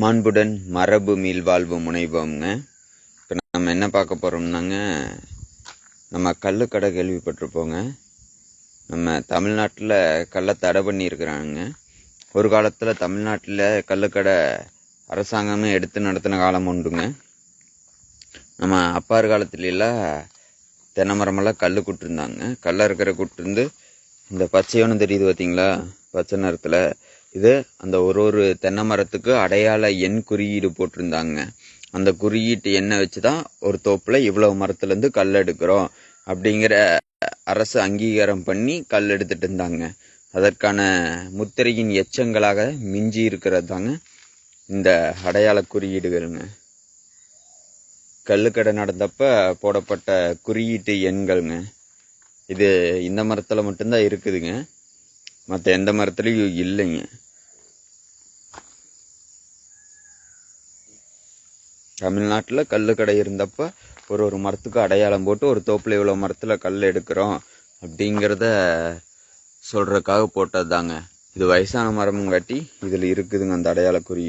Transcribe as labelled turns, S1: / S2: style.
S1: மாண்புடன் மரபு மீள்வாழ்வு முனைவோம்ங்க. இப்போ நம்ம என்ன பார்க்க போகிறோம்னாங்க நம்ம கல்லுக்கடை கேள்விப்பட்டிருப்போங்க. நம்ம தமிழ்நாட்டில் கல்லை தடை பண்ணியிருக்கிறாங்க ஒரு காலத்தில் தமிழ்நாட்டில் கல்லுக்கடை அரசாங்கமே எடுத்து நடத்தின காலம் உண்டுங்க. நம்ம அப்பார் காலத்துலலாம் தென்னை மரமெல்லாம் கல் குட்டிருந்தாங்க. கல்ல இருக்கிற கூட்டிருந்து இந்த பச்சையோன்னு தெரியுது பார்த்தீங்களா பச்சை நிறத்தில் இது அந்த ஒரு ஒரு தென்னை மரத்துக்கு அடையாள எண் குறியீடு போட்டிருந்தாங்க. அந்த குறியீட்டு எண்ணை வச்சு தான் ஒரு தோப்பில் இவ்வளவு மரத்துலேருந்து கல் எடுக்கிறோம் அப்படிங்கிற அரசு அங்கீகாரம் பண்ணி கல் எடுத்துட்டு இருந்தாங்க. அதற்கான முத்திரையின் எச்சங்களாக மிஞ்சி இருக்கிறது தாங்க இந்த அடையாள குறியீடுகள்ங்க. கல்லுக்கடை நடந்தப்ப போடப்பட்ட குறியீட்டு எண்கள்ங்க. இது இந்த மரத்தில் மட்டும்தான் இருக்குதுங்க. மற்ற எந்த மரத்துலேயும் இல்லைங்க. தமிழ்நாட்டில் கல் கடை இருந்தப்போ ஒரு ஒரு மரத்துக்கு அடையாளம் போட்டு ஒரு தோப்பில் இவ்வளோ மரத்தில் கல் எடுக்கிறோம் அப்படிங்கிறத சொல்கிறதுக்காக போட்டது தாங்க இது வயசான மரமும் காட்டி இதில் இருக்குதுங்க அந்த அடையாள குறி